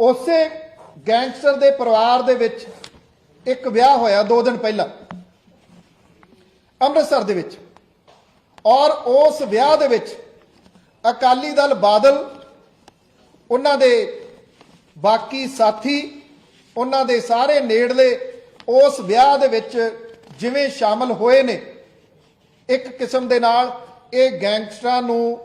ਉਸੇ ਗੈਂਗਸਟਰ ਦੇ ਪਰਿਵਾਰ ਦੇ ਵਿੱਚ ਇੱਕ ਵਿਆਹ ਹੋਇਆ 2 ਦਿਨ ਪਹਿਲਾਂ, ਅੰਮ੍ਰਿਤਸਰ ਦੇ ਵਿੱਚ। ਔਰ ਉਸ ਵਿਆਹ ਦੇ ਵਿੱਚ ਅਕਾਲੀ ਦਲ ਬਾਦਲ, ਉਹਨਾਂ ਦੇ ਬਾਕੀ ਸਾਥੀ, ਉਹਨਾਂ ਦੇ ਸਾਰੇ ਨੇੜਲੇ ਉਸ ਵਿਆਹ ਦੇ ਵਿੱਚ ਜਿਵੇਂ ਸ਼ਾਮਲ ਹੋਏ ਨੇ, ਇੱਕ ਕਿਸਮ ਦੇ ਨਾਲ ਇਹ ਗੈਂਗਸਟਰਾਂ ਨੂੰ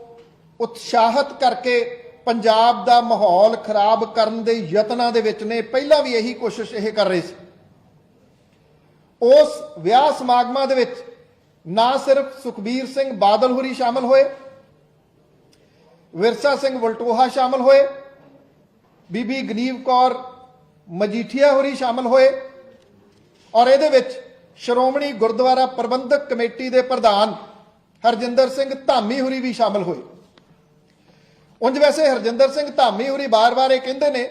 ਉਤਸ਼ਾਹਿਤ ਕਰਕੇ ਪੰਜਾਬ ਦਾ ਮਾਹੌਲ ਖਰਾਬ ਕਰਨ ਦੇ ਯਤਨਾਂ ਦੇ ਵਿੱਚ ਨੇ, ਪਹਿਲਾਂ ਵੀ ਇਹੀ ਕੋਸ਼ਿਸ਼ ਇਹ ਕਰ ਰਹੇ ਸੀ। ਉਸ ਵਿਆਹ ਸਮਾਗਮਾਂ ਦੇ ਵਿੱਚ ਨਾ ਸਿਰਫ ਸੁਖਬੀਰ ਸਿੰਘ ਬਾਦਲ ਹੁਰੀ ਸ਼ਾਮਲ ਹੋਏ, ਵਿਰਸਾ ਸਿੰਘ ਵਲਟੋਹਾ ਸ਼ਾਮਲ ਹੋਏ, ਬੀਬੀ ਗਨੀਵ ਕੌਰ ਮਜੀਠੀਆ ਹੋਰੀ ਸ਼ਾਮਲ ਹੋਏ ਔਰ ਇਹਦੇ ਵਿੱਚ ਸ਼੍ਰੋਮਣੀ ਗੁਰਦੁਆਰਾ ਪ੍ਰਬੰਧਕ ਕਮੇਟੀ ਦੇ ਪ੍ਰਧਾਨ ਹਰਜਿੰਦਰ ਸਿੰਘ ਧਾਮੀ ਹੋਰੀ ਵੀ ਸ਼ਾਮਲ ਹੋਏ। ਉਂਝ ਵੈਸੇ ਹਰਜਿੰਦਰ ਸਿੰਘ ਧਾਮੀ ਉਰੀ ਬਾਰ-ਬਾਰ ਇਹ ਕਹਿੰਦੇ ਨੇ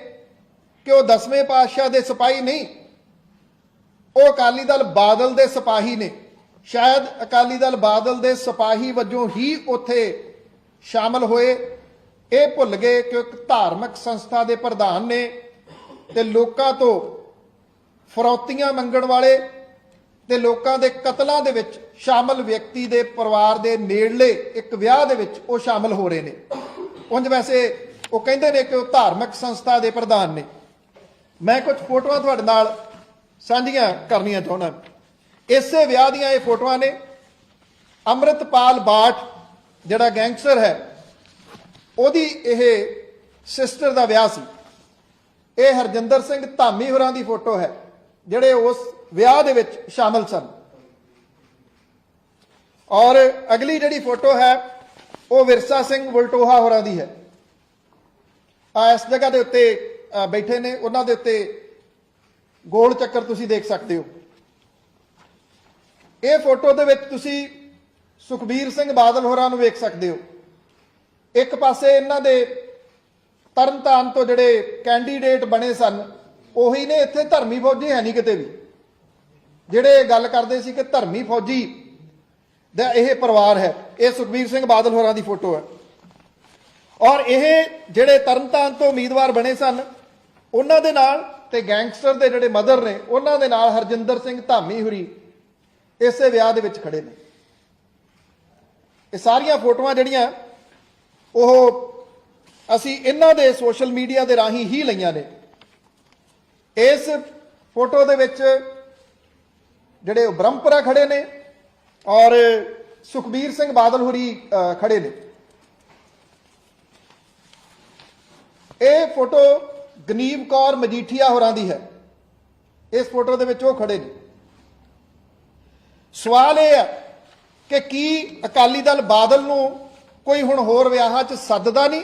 ਕਿ ਉਹ ਦਸਵੇਂ ਪਾਤਸ਼ਾਹ ਦੇ ਸਿਪਾਹੀ ਨਹੀਂ, ਉਹ ਅਕਾਲੀ ਦਲ ਬਾਦਲ ਦੇ ਸਿਪਾਹੀ ਨੇ। ਸ਼ਾਇਦ ਅਕਾਲੀ ਦਲ ਬਾਦਲ ਦੇ ਸਿਪਾਹੀ ਵਜੋਂ ਹੀ ਉੱਥੇ ਸ਼ਾਮਲ ਹੋਏ। ਇਹ ਭੁੱਲ ਗਏ ਕਿ ਇੱਕ ਧਾਰਮਿਕ ਸੰਸਥਾ ਦੇ ਪ੍ਰਧਾਨ ਨੇ ਤੇ ਲੋਕਾਂ ਤੋਂ ਫਰੌਤੀਆਂ ਮੰਗਣ ਵਾਲੇ ਤੇ ਲੋਕਾਂ ਦੇ ਕਤਲਾਂ ਦੇ ਵਿੱਚ ਸ਼ਾਮਲ ਵਿਅਕਤੀ ਦੇ ਪਰਿਵਾਰ ਦੇ ਨੇੜਲੇ ਇੱਕ ਵਿਆਹ ਦੇ ਵਿੱਚ ਉਹ ਸ਼ਾਮਲ ਹੋ ਰਹੇ ਨੇ। ਉਂਝ ਵੈਸੇ ਉਹ ਕਹਿੰਦੇ ਨੇ ਕਿ ਉਹ ਧਾਰਮਿਕ ਸੰਸਥਾ ਦੇ ਪ੍ਰਧਾਨ ਨੇ। ਮੈਂ ਕੁਝ ਫੋਟੋਆਂ ਤੁਹਾਡੇ ਨਾਲ ਸਾਂਝੀਆਂ ਕਰਨੀਆਂ ਚਾਹੁੰਦਾ। ਇਸੇ ਵਿਆਹ ਦੀਆਂ ਇਹ ਫੋਟੋਆਂ ਨੇ। ਅੰਮ੍ਰਿਤਪਾਲ ਬਾਠ, ਜਿਹੜਾ ਗੈਂਗਸਟਰ ਹੈ, ਉਹਦੀ ਇਹ ਸਿਸਟਰ ਦਾ ਵਿਆਹ ਸੀ। ਇਹ ਹਰਜਿੰਦਰ ਸਿੰਘ ਧਾਮੀ ਹੋਰਾਂ ਦੀ ਫੋਟੋ ਹੈ, ਜਿਹੜੇ ਉਸ ਵਿਆਹ ਦੇ ਵਿੱਚ ਸ਼ਾਮਲ ਸਨ। ਔਰ ਅਗਲੀ ਜਿਹੜੀ ਫੋਟੋ ਹੈ ਉਹ ਵਿਰਸਾ ਸਿੰਘ ਵਲਟੋਹਾ ਹੋਰਾਂ ਦੀ ਹੈ। ਆ ਇਸ ਜਗ੍ਹਾ ਦੇ ਉੱਤੇ ਬੈਠੇ ਨੇ। ਉਹਨਾਂ ਦੇ ਉੱਤੇ ਗੋਲ ਚੱਕਰ ਤੁਸੀਂ ਦੇਖ ਸਕਦੇ ਹੋ। ਇਹ ਫੋਟੋ ਦੇ ਵਿੱਚ ਤੁਸੀਂ ਸੁਖਬੀਰ ਸਿੰਘ ਬਾਦਲ ਹੋਰਾਂ ਨੂੰ ਵੇਖ ਸਕਦੇ ਹੋ। ਇੱਕ ਪਾਸੇ ਇਹਨਾਂ ਦੇ ਤਰਨਤਾਰਨ ਤੋਂ ਜਿਹੜੇ ਕੈਂਡੀਡੇਟ ਬਣੇ ਸਨ, ਉਹੀ ਨੇ ਇੱਥੇ ਧਰਮੀ ਫੌਜੀ ਹੈ ਨਹੀਂ ਕਿਤੇ ਵੀ। ਜਿਹੜੇ ਗੱਲ ਕਰਦੇ ਸੀ ਕਿ ਧਰਮੀ ਫੌਜੀ ਦਾ ਇਹ ਪਰਿਵਾਰ ਹੈ। ਇਹ ਸੁਖਬੀਰ ਸਿੰਘ ਬਾਦਲ ਹੋਰਾਂ ਦੀ ਫੋਟੋ ਹੈ। ਔਰ ਇਹ ਜਿਹੜੇ ਤਰਨਤਾਰਨ ਤੋਂ ਉਮੀਦਵਾਰ ਬਣੇ ਸਨ, ਉਹਨਾਂ ਦੇ ਨਾਲ ਤੇ ਗੈਂਗਸਟਰ ਦੇ ਜਿਹੜੇ ਮਦਰ ਨੇ, ਉਹਨਾਂ ਦੇ ਨਾਲ ਹਰਜਿੰਦਰ ਸਿੰਘ ਧਾਮੀ ਹੁਰੀ ਇਸੇ ਵਿਆਹ ਦੇ ਵਿੱਚ ਖੜੇ ਨੇ। ਇਹ ਸਾਰੀਆਂ ਫੋਟੋਆਂ ਜਿਹੜੀਆਂ, ਉਹ ਅਸੀਂ ਇਹਨਾਂ ਦੇ ਸੋਸ਼ਲ ਮੀਡੀਆ ਦੇ ਰਾਹੀਂ ਹੀ ਲਈਆਂ ਨੇ। ਇਸ ਫੋਟੋ ਦੇ ਵਿੱਚ ਜਿਹੜੇ ਬ੍ਰਹਮਪੁਰਾ ਖੜੇ ਨੇ ਔਰ ਸੁਖਬੀਰ ਸਿੰਘ ਬਾਦਲ ਹੋਰੀ ਅ, ਖੜੇ ਨੇ। ਇਹ ਫੋਟੋ ਗਨੀਵ ਕੌਰ ਮਜੀਠੀਆ ਹੋਰਾਂ ਦੀ ਹੈ। ਇਸ ਫੋਟੋ ਦੇ ਵਿੱਚ ਉਹ ਖੜੇ ਨੇ। ਸਵਾਲ ਇਹ ਹੈ ਕਿ ਕੀ ਅਕਾਲੀ ਦਲ ਬਾਦਲ ਨੂੰ ਕੋਈ ਹੁਣ ਹੋਰ ਵਿਆਹਾਂ 'ਚ ਸੱਦਦਾ ਨਹੀਂ?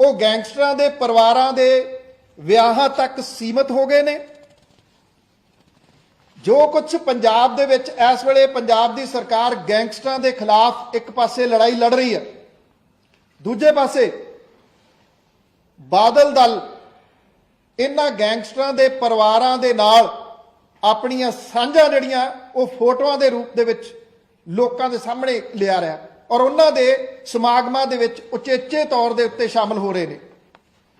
ਉਹ ਗੈਂਗਸਟਰਾਂ ਦੇ ਪਰਿਵਾਰਾਂ ਦੇ ਵਿਆਹਾਂ ਤੱਕ ਸੀਮਤ ਹੋ ਗਏ ਨੇ? ਜੋ ਕੁਝ ਪੰਜਾਬ ਦੇ ਵਿੱਚ ਇਸ ਵੇਲੇ ਪੰਜਾਬ ਦੀ ਸਰਕਾਰ ਗੈਂਗਸਟਰਾਂ ਦੇ ਖਿਲਾਫ ਇੱਕ ਪਾਸੇ ਲੜਾਈ ਲੜ ਰਹੀ ਹੈ, ਦੂਜੇ ਪਾਸੇ ਬਾਦਲ ਦਲ ਇਹਨਾਂ ਗੈਂਗਸਟਰਾਂ ਦੇ ਪਰਿਵਾਰਾਂ ਦੇ ਨਾਲ ਆਪਣੀਆਂ ਸਾਂਝਾਂ ਜਿਹੜੀਆਂ ਉਹ ਫੋਟੋਆਂ ਦੇ ਰੂਪ ਦੇ ਵਿੱਚ ਲੋਕਾਂ ਦੇ ਸਾਹਮਣੇ ਲਿਆ ਰਿਹਾ ਔਰ ਉਹਨਾਂ ਦੇ ਸਮਾਗਮਾਂ ਦੇ ਵਿੱਚ ਉਚੇਚੇ ਤੌਰ ਦੇ ਉੱਤੇ ਸ਼ਾਮਲ ਹੋ ਰਹੇ ਨੇ।